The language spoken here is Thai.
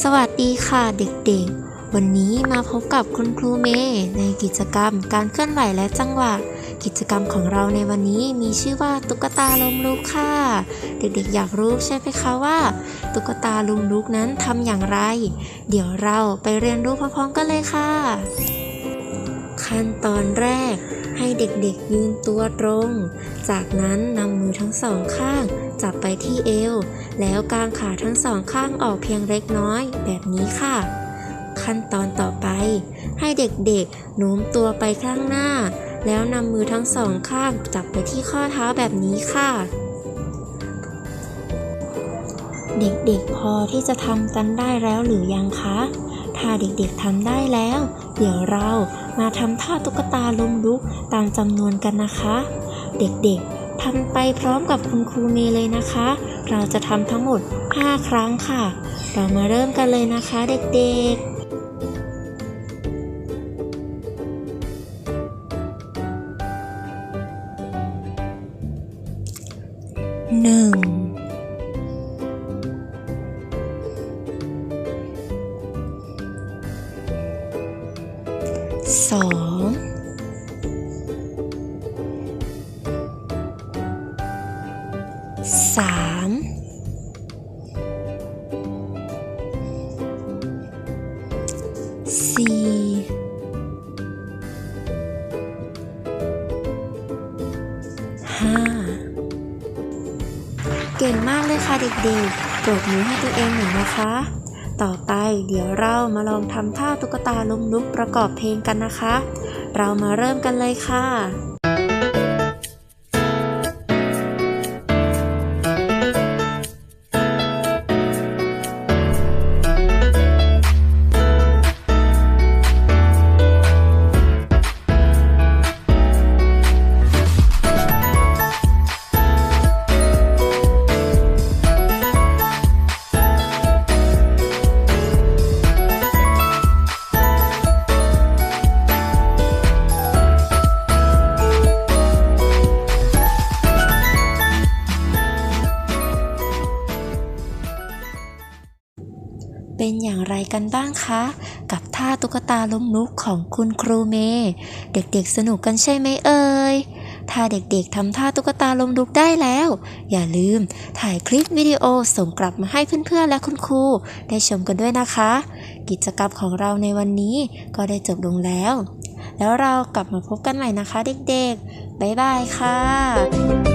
สวัสดีค่ะเด็กๆ วันนี้มาพบกับคุณครูเมในกิจกรรมการเคลื่อนไหวและจังหวะ กิจกรรมของเราในวันนี้มีชื่อว่าตุ๊กตาลมลุกค่ะ เด็กๆ อยากรู้ใช่ไหมคะว่า ตุ๊กตาลมลุกนั้นทำอย่างไร เดี๋ยวเราไปเรียนรู้พร้อมๆกันเลยค่ะ ขั้นตอนแรก ให้เด็กๆยืนตัวตรง จากนั้นนำมือทั้งสองข้าง จับไปที่เอว แล้วกางขาทั้งสองข้างออกเพียงเล็กน้อย แบบนี้ค่ะ ขั้นตอนต่อไป ให้เด็กๆโน้มตัวไปข้างหน้า แล้วนำมือทั้งสองข้าง จับไปที่ข้อเท้าแบบนี้ค่ะเด็กๆ พอที่จะทำกันได้แล้วหรือยังคะ ถ้าเด็กๆทำได้แล้ว เดี๋ยวเรามาทำท่าตุ๊กตาลมลุกตามจำนวนกันนะคะ เด็กๆทำไปพร้อมกับคุณครูเมเลยนะคะ เราจะทำทั้งหมด 5 ครั้งค่ะ เรามาเริ่มกันเลยนะคะเด็กๆหนึ่ง สองสามสี่ห้าเก่งมากเลยค่ะเด็กๆปรบมือให้ตัวเองหน่อยนะคะ ต่อไปเดี๋ยวเรามาลองทำท่าตุ๊กตาลุมลุกประกอบเพลงกันนะคะ เรามาเริ่มกันเลยค่ะ เป็นอย่างไรกันบ้างคะ กับท่าตุ๊กตาล้มลุกของคุณครูเมย์เด็กๆสนุกกันใช่ไหมเอ่ยถ้าเด็กๆทำท่าตุ๊กตาล้มลุกได้แล้ว อย่าลืมถ่ายคลิปวิดีโอส่งกลับมาให้เพื่อนๆและคุณครูได้ชมกันด้วยนะคะ กิจกรรมของเราในวันนี้ก็ได้จบลงแล้ว แล้วเรากลับมาพบกันใหม่นะคะเด็กๆ บ๊ายบายค่ะ